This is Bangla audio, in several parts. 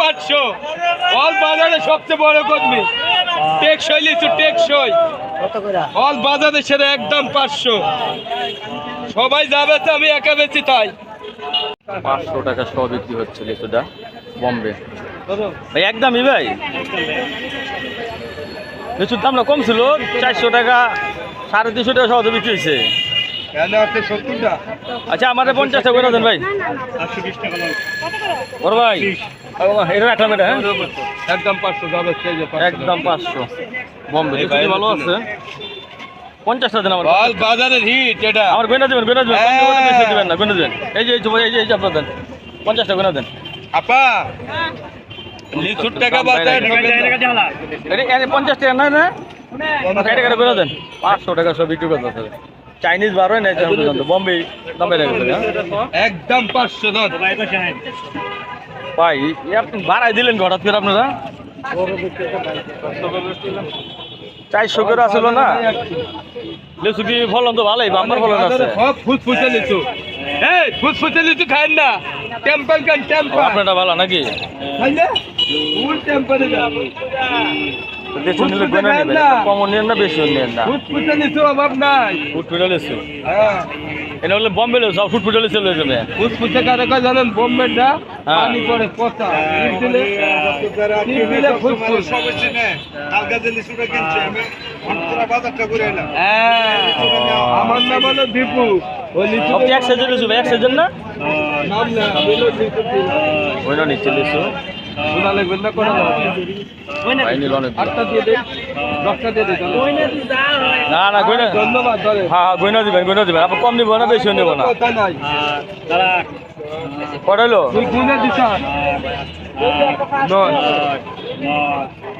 পাঁচশো। অল বাজারে সবচেয়ে বড় কর্মী। টেকসই লিচু টেকসই। অল বাজারে সেটা একদম পাঁচশো। সবাই যাবে তো আমি একা বেশি তাই। পাঁচশো টাকা সহ বিক্রি হচ্ছে লিচুটা বম্বে। ভাই একদমই ভাই। লিচুর দামটা কম ছিল চারশো টাকা সাড়ে তিনশো টাকা সহ বিক্রি হয়েছে। আচ্ছা আমার পঞ্চাশ টাকা করে দেন ভাই। বড় ভাই এটা রাখলাম এটা হ্যাঁ? একদম পাঁচশো। একদম পাঁচশো। বম্বে ভালো আছে পঞ্চাশ টাকা দেন আমার। অল বাজারের হিট এটা। আমার দেবেন দেবেন হ্যাঁ। দেবেন না দেবেন। এই যে এই যে এই যে আপনার দেন আপা লিচুর টাকা বাজার এটা- এটা পঞ্চাশ টাকা না? না দেন। পাঁচশো টাকা সব বিক্রি করতে চাইনিজ বারোই নাই পর্যন্ত। বম্বে দাম হ্যাঁ? একদম পাঁচশো দশ ভাই আপনি বাড়াই দিলেন হঠাৎ করে আপনারা? চারশো করে আসলো না? লেসু কি ফলন তো ভালোই বাম্পার ফলন আছে। সব ফুসফুসে লিচু। এই ফুসফুসে লিচু খান না। টেম্পাল ও, টেম্পাল। আপনারটা ভালো নাকি? খাইলে? ফুল টেম্পালে লেসু নিলে নেবেন নেন না। বেশি নেন না? ফুসফুসে লিচু অভাব নাই। ফুটফুটে লেসু হ্যাঁ। এটা হলে বম্বে সব ফুটফুটে লেসু লয়ে যাবে। ফুসফুসে কারে কয় জানেন বোম্বেটা হ্যাঁ। পানি পড়ে পচা। টিপ দিলে টিপ দিলে ফুসফুস আমার নাম হলো দীপু। ওই লিচু এক সাইজের এক সাইজের না? নাম না আমি হলো লিচু। দিলাম গয়না নিচ্ছে লেসু শোনা লাগবে না অনেক আটটা দিয়ে দে দশটা দিয়ে দে না না গয়না ধন্যবাদ ধরে। হ্যাঁ হ্যাঁ গয়না দিবেন গয়না দিবেন। আপনার কম নিব না বেশি নেব না। কটাইলো তুই গুনে দিছ? নয়।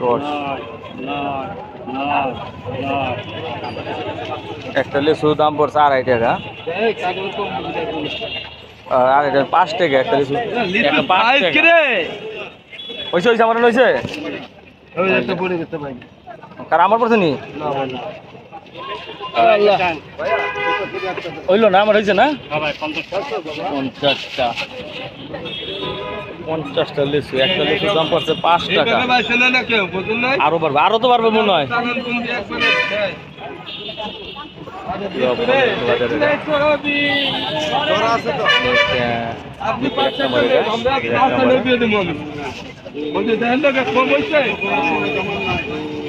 দশ। একটা লেসু দাম পড়ছে আড়াই টাকা। আর টাকা পাঁচ টাকা একটা একটা পাঁচ টাকা। কিরে? হয়েছে হয়েছে আমার হয়েছে কার আমার পড়ছে নি? না হইল না আমার হয়েছে না? পঞ্চাশটা। পঞ্চাশটা। লেসু একটা লেসুর দাম পড়ছে পাঁচ টাকা। আরও পারবে আরও তো পারবে মনে হয়।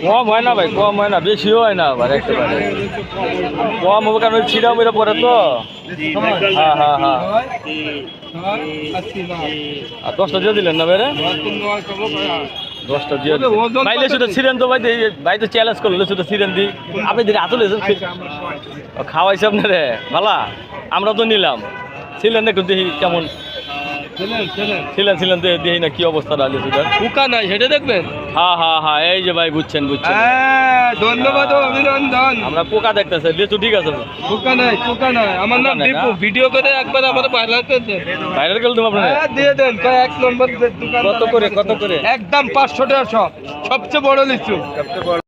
কম হয় না ভাই, কম হয় না, বেশিও হয় না আবার একেবারে। কম হবে কারণ ছিঁড়া মেরে পরে তো। হ্যাঁ হ্যাঁ হ্যাঁ। আর দশটা দিয়ে দিলেন না বেরে দশটা দিয়ে বাইলে শুধু ছিলেন তো বাইতে বাইতে চ্যালেঞ্জ করলে শুধু ছিলেন দি। আপনি যদি আসলে খাওয়াইছে আপনারে। ভালা আমরা তো নিলাম। ছিলেন একটু দেখি কেমন। ছেলেন, ছেলেন। দেখি না কি অবস্থা লেসুটার পোকা নাই সেটা দেখবেন? হ্যাঁ হ্যাঁ হ্যাঁ এই যে ভাই বুঝছেন বুঝছেন। হ্যাঁ ধন্যবাদ অভিনন্দন। আমরা পোকা দেখতেছি লিচু ঠিক আছে পোকা নাই পোকা নাই। আমার নাম? দীপু। ভিডিও করে একবার আমার ভাইরাল করে দেন। বাইরের গেল তুমি আপনারা হ্যাঁ দিয়ে দেন। কয় এক নম্বর দোকান কত করে কত করে? একদম পাঁচশো টাকা সব সবচেয়ে বড় লিচু।